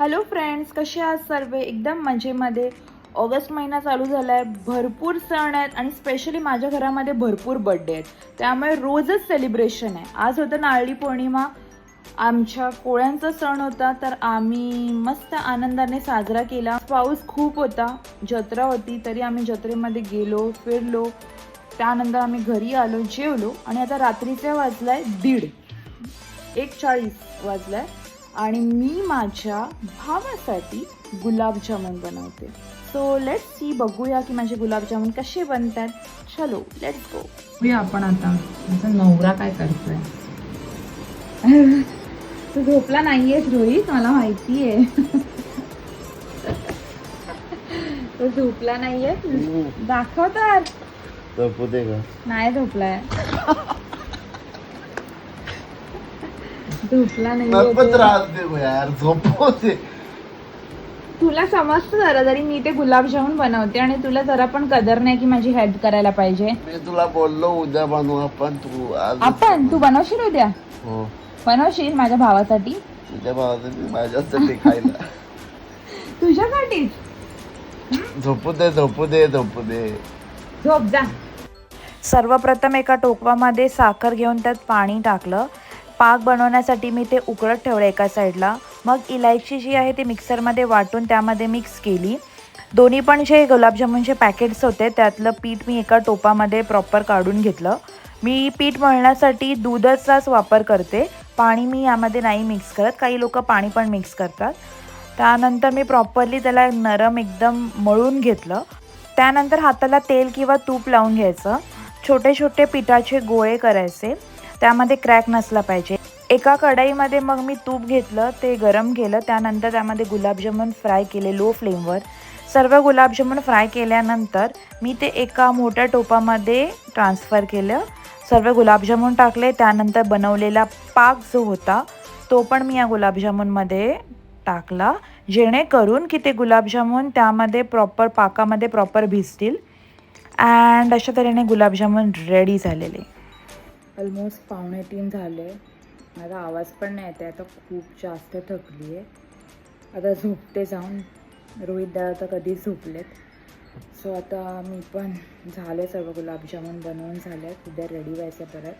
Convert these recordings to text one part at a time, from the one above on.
Hello friends कसे आहात सर्व? एकदम मजेमध्ये. ऑगस्ट महिना चालू झाला आहे भरपूर सण आहेत आणि स्पेशली माझ्या घरामध्ये भरपूर बड्डे आहेत. त्यामुळे रोजच सेलिब्रेशन आहे. आज होतं नारळी पौर्णिमा. आमच्या कोळ्यांचा सण होता तर आम्ही मस्त आनंदाने साजरा केला. पाऊस खूप होता. जत्रा होती तरी आम्ही जत्रेमध्ये गेलो फिरलो. त्यानंतर आम्ही घरी आलो जेवलो. आणि आता रात्रीचे आहे दीड. एक चाळीस वाजलाय. आणि मी माझ्या भावासाठी गुलाबजामुन बनवते. सो लेट्स सी बघूया की माझे गुलाबजामुन कसे बनतात. चलो लेट्स गो बघूया आपण आता. माझा नवरा काय करतोय? तू झोपला नाहीयेस रोहित? मला माहिती आहे तो झोपला नाहीये दाखव तर. झोपू दे का नाही झोपलाय. झोपला नाही राहत यार तुला समजतं जरा जरी मी ते गुलाबजामुन बनवते आणि तुला जरा पण कदर नाही की माझी हेल्प करायला पाहिजे. मी तुला बोललो उद्या बनवू आपण तू आज आपण? तू बनवशील उद्या? हो. बनवशील माझ्या भावासाठी? तुझ्या भावासाठी माझ्यासाठी खायला. तुझ्यासाठीच? झोपू दे झोपू दे झोपू दे. झोप जा. सर्वप्रथम एका टोकवामध्ये साखर घेऊन त्यात पाणी टाकलं. पाक बनवण्यासाठी मी ते उकळत ठेवलं एका साईडला. मग इलायची जी आहे ती मिक्सरमध्ये वाटून त्यामध्ये मिक्स केली. दोन्ही पण जे गुलाबजामुनचे पॅकेट्स होते त्यातलं पीठ मी एका टोपामध्ये प्रॉपर काढून घेतलं. मी पीठ मळण्यासाठी दुधाचाच वापर करते. पाणी मी यामध्ये नाही मिक्स करत. काही लोक पाणी पण मिक्स करतात. त्यानंतर मी प्रॉपरली त्याला नरम एकदम मळून घेतलं. त्यानंतर हाताला तेल किंवा तूप लावून घ्यायचं. छोटे छोटे पिठाचे गोळे करायचे. त्यामध्ये क्रॅक नसला पाहिजे. एका कढईमध्ये मग मी तूप घेतलं ते गरम केलं त्यानंतर त्यामध्ये गुलाबजामुन फ्राय केले लो फ्लेमवर. सर्व गुलाबजामुन फ्राय केल्यानंतर मी ते एका मोठ्या टोपामध्ये ट्रान्सफर केलं. सर्व गुलाबजामुन टाकले त्यानंतर बनवलेला पाक जो होता तो पण मी या गुलाबजामुनमध्ये टाकला. जेणेकरून की ते गुलाबजामुन त्यामध्ये प्रॉपर पाकामध्ये प्रॉपर भिजतील. अँड अशा तऱ्हेने गुलाबजामुन रेडी झालेले. ऑलमोस्ट पावणे तीन झाले. माझा आवाज पण नाही येत आहे. आता खूप जास्त थकली आहे. आता झोपते जाऊन. रोहित दादा तर कधीच झोपलेत. सो आता मी पण झाले सर्व गुलाबजामुन बनवून झाले. उद्या रेडी व्हायचं परत.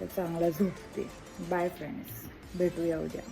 तर चांगलं झोपते. बाय फ्रेंड्स भेटूया उद्या.